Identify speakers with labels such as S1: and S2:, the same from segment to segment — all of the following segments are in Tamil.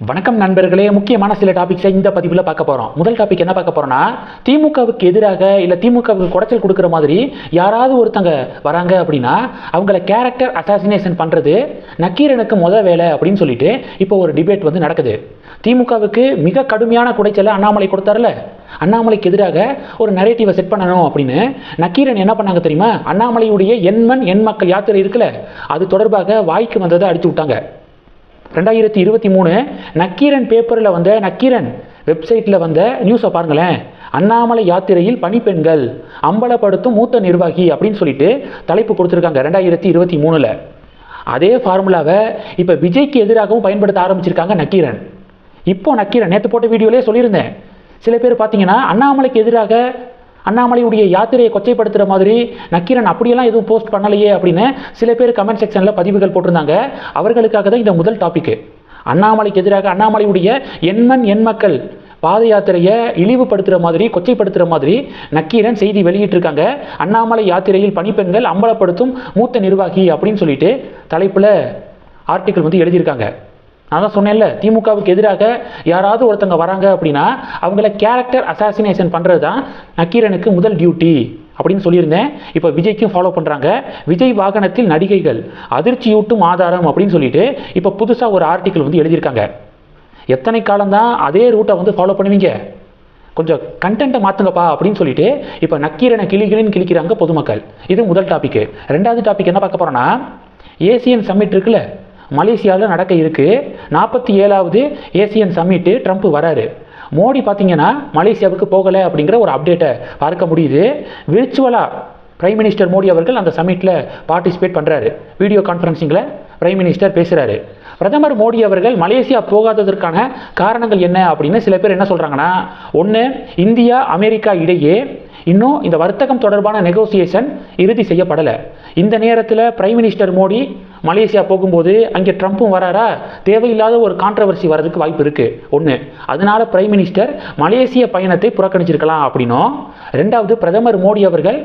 S1: வணக்கம் நண்பர்களே முக்கியமான சில டாபிக்ஸை இந்த பதிவில் பார்க்க போகிறோம் முதல் டாபிக் என்ன பார்க்க போகிறோம்னா திமுகவுக்கு எதிராக இல்லை திமுகவுக்கு குடைச்சல் கொடுக்குற மாதிரி யாராவது ஒருத்தங்க வராங்க அப்படின்னா அவங்கள கேரக்டர் அசாசினேஷன் பண்ணுறது நக்கீரனுக்கு முதல் வேலை அப்படின்னு சொல்லிட்டு இப்போ ஒரு டிபேட் வந்து நடக்குது. திமுகவுக்கு மிக கடுமையான குடைச்சலை அண்ணாமலை கொடுத்தாருல. அண்ணாமலைக்கு எதிராக ஒரு நரேட்டிவை செட் பண்ணணும் அப்படின்னு நக்கீரன் என்ன பண்ணாங்க தெரியுமா? அண்ணாமலையுடைய எண்மண் எண் மக்கள் யாத்திரை இருக்குல்ல அது தொடர்பாக வாய்க்கு வந்ததை அடித்து விட்டாங்க. ரெண்டாயிரத்தி இருபத்தி மூணு நக்கீரன் பேப்பரில் வந்த நக்கீரன் வெப்சைட்டில் வந்த நியூஸை பாருங்களேன். அண்ணாமலை யாத்திரையில் பணிப்பெண்கள் அம்பலப்படுத்தும் மூத்த நிர்வாகி அப்படின்னு சொல்லிட்டு தலைப்பு கொடுத்துருக்காங்க ரெண்டாயிரத்தி இருபத்தி மூணில். அதே ஃபார்முலாவை இப்போ விஜய்க்கு எதிராகவும் பயன்படுத்த ஆரம்பிச்சிருக்காங்க நக்கீரன். இப்போ நக்கீரன் நேற்று போட்ட வீடியோலேயே சொல்லியிருந்தேன். சில பேர் பார்த்தீங்கன்னா அண்ணாமலைக்கு எதிராக அண்ணாமலையுடைய யாத்திரையை கொச்சைப்படுத்துகிற மாதிரி நக்கீரன் அப்படியெல்லாம் எதுவும் போஸ்ட் பண்ணலையே அப்படின்னு சில பேர் கமெண்ட் செக்ஷனில் பதிவுகள் போட்டிருந்தாங்க. அவர்களுக்காக தான் இந்த முதல் டாபிக் அண்ணாமலைக்கு எதிராக அண்ணாமலையுடைய எண்மண் எண் மக்கள் பாத யாத்திரையை இழிவுபடுத்துகிற மாதிரி கொச்சைப்படுத்துகிற மாதிரி நக்கீரன் செய்தி வெளியிட்டிருக்காங்க. அண்ணாமலை யாத்திரையில் பணிப்பெண்கள் அம்பலப்படுத்தும் மூத்த நிர்வாகி அப்படின்னு சொல்லிட்டு தலைப்பில் ஆர்டிக்கல் வந்து எழுதியிருக்காங்க. நான் தான் சொன்னேன்ல திமுகவுக்கு எதிராக யாராவது ஒருத்தங்க வராங்க அப்படின்னா அவங்கள கேரக்டர் அசாசினேஷன் பண்ணுறது தான் நக்கீரனுக்கு முதல் டியூட்டி அப்படின்னு சொல்லியிருந்தேன். இப்போ விஜய்க்கும் ஃபாலோ பண்ணுறாங்க விஜய் வாகனத்தில் நடிகைகள் அதிர்ச்சியூட்டும் ஆதாரம் அப்படின்னு சொல்லிட்டு இப்போ புதுசாக ஒரு ஆர்டிக்கல் வந்து எழுதியிருக்காங்க. எத்தனை காலம்தான் அதே ரூட்டை வந்து ஃபாலோ பண்ணுவீங்க? கொஞ்சம் கண்டென்ட்டை மாற்றுங்கப்பா அப்படின்னு சொல்லிட்டு இப்போ நக்கீரனை கிளிகளின்னு கிழிக்கிறாங்க பொதுமக்கள். இது முதல் டாபிக்கு ரெண்டாவது டாபிக் என்ன பார்க்க போகிறோன்னா ஏசியன் சம்மிட் இருக்குல்ல? மலேசியாவில் நடக்க இருக்கு. நாற்பத்தி ஏழாவது ஏசியன் சம்மிட்டு ட்ரம்ப் வராரு. மோடி பார்த்தீங்கன்னா மலேசியாவுக்கு போகலை அப்படிங்கிற ஒரு அப்டேட்டை பார்க்க முடியுது. விர்ச்சுவலாக பிரைம் மினிஸ்டர் மோடி அவர்கள் அந்த சம்மிட்டில் பார்ட்டிசிபேட் பண்ணுறாரு வீடியோ கான்ஃபரன்சிங்கில் பிரைம் மினிஸ்டர் பேசுகிறாரு பிரதமர் மோடி அவர்கள் மலேசியா போகாததற்கான காரணங்கள் என்ன அப்படின்னு சில பேர் என்ன சொல்கிறாங்கன்னா ஒன்று இந்தியா அமெரிக்கா இடையே இன்னும் இந்த வர்த்தகம் தொடர்பான நெகோசியேஷன் இறுதி செய்யப்படலை. இந்த நேரத்தில் பிரைம் மினிஸ்டர் மோடி மலேசியா போகும்போது அங்கே ட்ரம்ப்பும் வராரா? தேவையில்லாத ஒரு கான்ட்ரவர்சி வரதுக்கு வாய்ப்பு இருக்குது ஒன்று அதனால பிரைம் மினிஸ்டர் மலேசிய பயணத்தை புறக்கணிச்சிருக்கலாம் அப்படின்னும் ரெண்டாவது பிரதமர் மோடி அவர்கள்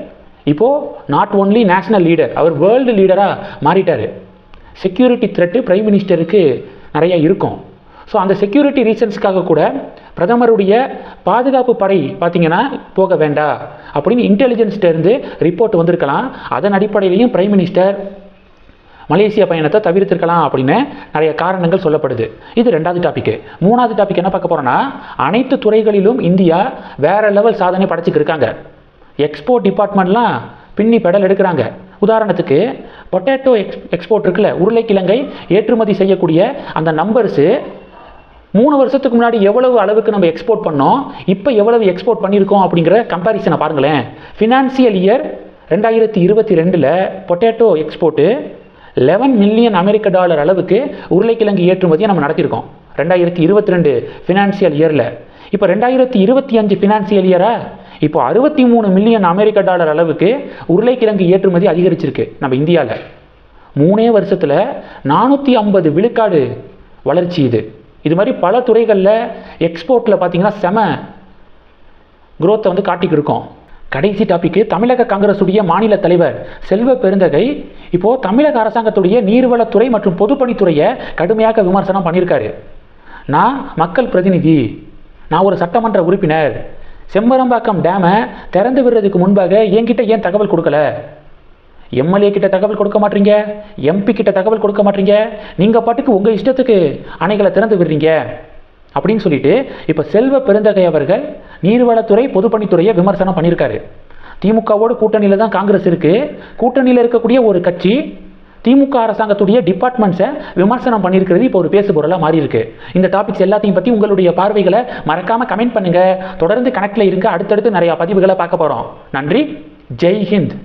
S1: இப்போது நாட் ஒன்லி நேஷனல் லீடர் அவர் வேர்ல்டு லீடராக மாறிட்டார். செக்யூரிட்டி த்ரெட்டு பிரைம் மினிஸ்டருக்கு நிறையா இருக்கும். ஸோ அந்த செக்யூரிட்டி ரீசன்ஸ்க்காக கூட பிரதமருடைய பாதுகாப்பு படை பார்த்தீங்கன்னா போக வேண்டாம் அப்படின்னு இன்டெலிஜென்ஸ்டேருந்து ரிப்போர்ட் வந்திருக்கலாம். அதன் அடிப்படையிலையும் பிரைம் மினிஸ்டர் மலேசியா பயணத்தை தவிர்த்திருக்கலாம் அப்படின்னு நிறைய காரணங்கள் சொல்லப்படுது. இது ரெண்டாவது டாபிக் மூணாவது டாபிக் என்ன பார்க்க போகிறோன்னா அனைத்து துறைகளிலும் இந்தியா வேற லெவல் சாதனை படைச்சிட்டு இருக்காங்க. எக்ஸ்போர்ட் டிபார்ட்மெண்ட்லாம் பின்னி பெடல் எடுக்கிறாங்க. உதாரணத்துக்கு பொட்டேட்டோ எக்ஸ் எக்ஸ்போர்ட் இருக்குல்ல உருளைக்கிழங்கை ஏற்றுமதி செய்யக்கூடிய அந்த நம்பர்ஸு மூணு வருஷத்துக்கு முன்னாடி எவ்வளவு அளவுக்கு நம்ம எக்ஸ்போர்ட் பண்ணோம் இப்போ எவ்வளவு எக்ஸ்போர்ட் பண்ணியிருக்கோம் அப்படிங்கிற கம்பேரிசனை பாருங்களேன். ஃபினான்சியல் இயர் ரெண்டாயிரத்தி இருபத்தி ரெண்டில் பொட்டேட்டோ எக்ஸ்போர்ட்டு லெவன் மில்லியன் அமெரிக்க டாலர் அளவுக்கு உருளைக்கிழங்கு ஏற்றுமதியை நம்ம நடத்தியிருக்கோம். ரெண்டாயிரத்தி இருபத்தி ரெண்டு ஃபினான்சியல் இயரில் இப்போ ரெண்டாயிரத்தி இருபத்தி அஞ்சு ஃபினான்சியல் இயரா இப்போ அறுபத்தி மூணு மில்லியன் அமெரிக்க டாலர் அளவுக்கு உருளைக்கிழங்கு ஏற்றுமதி அதிகரிச்சிருக்கு நம்ம இந்தியாவில் மூணே வருஷத்தில் நானூற்றி ஐம்பது விழுக்காடு வளர்ச்சி இது. இது மாதிரி பல துறைகளில் எக்ஸ்போர்ட்டில் பார்த்தீங்கன்னா செம குரோத்தை வந்து காட்டிக்கிட்டு இருக்கோம். கடைசி டாபிக்கு தமிழக காங்கிரசுடைய மாநில தலைவர் செல்வ பெருந்தகை இப்போது தமிழக அரசாங்கத்துடைய நீர்வளத்துறை மற்றும் பொதுப்பணித்துறையை கடுமையாக விமர்சனம் பண்ணியிருக்காரு. நான் மக்கள் பிரதிநிதி நான் ஒரு சட்டமன்ற உறுப்பினர் செம்பரம்பாக்கம் டேமை திறந்து விடுறதுக்கு முன்பாக என்கிட்ட ஏன் தகவல் கொடுக்கல? எம்எல்ஏ கிட்ட தகவல் கொடுக்க மாட்டீங்க? எம்பி கிட்ட தகவல் கொடுக்க மாட்டீங்க? நீங்கள் பாட்டுக்கு உங்கள் இஷ்டத்துக்கு அணைகளை திறந்து விடுறீங்க. அப்படின்னு சொல்லிட்டு இப்போ செல்வ பெருந்தகை அவர்கள் நீர்வளத்துறை பொதுப்பணித்துறையை விமர்சனம் பண்ணியிருக்காரு. திமுகவோடு கூட்டணியில் தான் காங்கிரஸ் இருக்குது கூட்டணியில் இருக்கக்கூடிய ஒரு கட்சி திமுக அரசாங்கத்துடைய டிபார்ட்மெண்ட்ஸை விமர்சனம் பண்ணியிருக்கிறது இப்போ ஒரு பேசு பொருளாக மாறி இருக்கு இந்த டாபிக்ஸ் எல்லாத்தையும் பற்றி உங்களுடைய பார்வைகளை மறக்காமல் கமெண்ட் பண்ணுங்கள் தொடர்ந்து கணக்கில் இருங்க அடுத்தடுத்து நிறையா பதிவுகளை பார்க்க போகிறோம் நன்றி. ஜெய் ஹிந்த்.